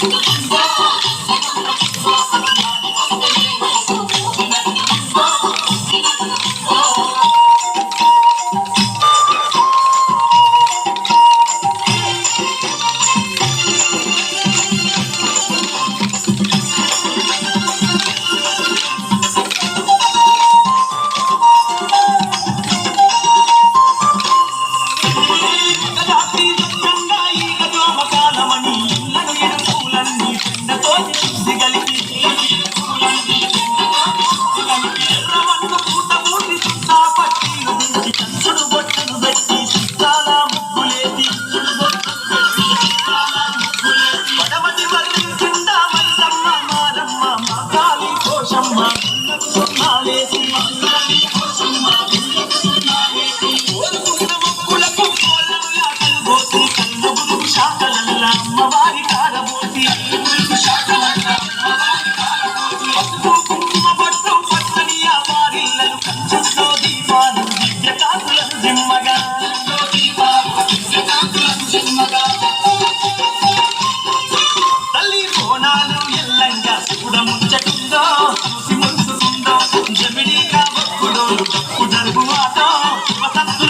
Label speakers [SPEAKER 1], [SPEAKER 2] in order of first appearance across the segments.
[SPEAKER 1] Fuck! 噂と噂と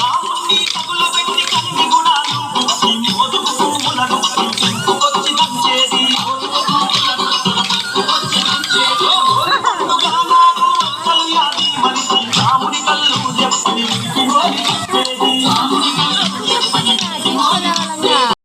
[SPEAKER 1] రాముని గుణాలు.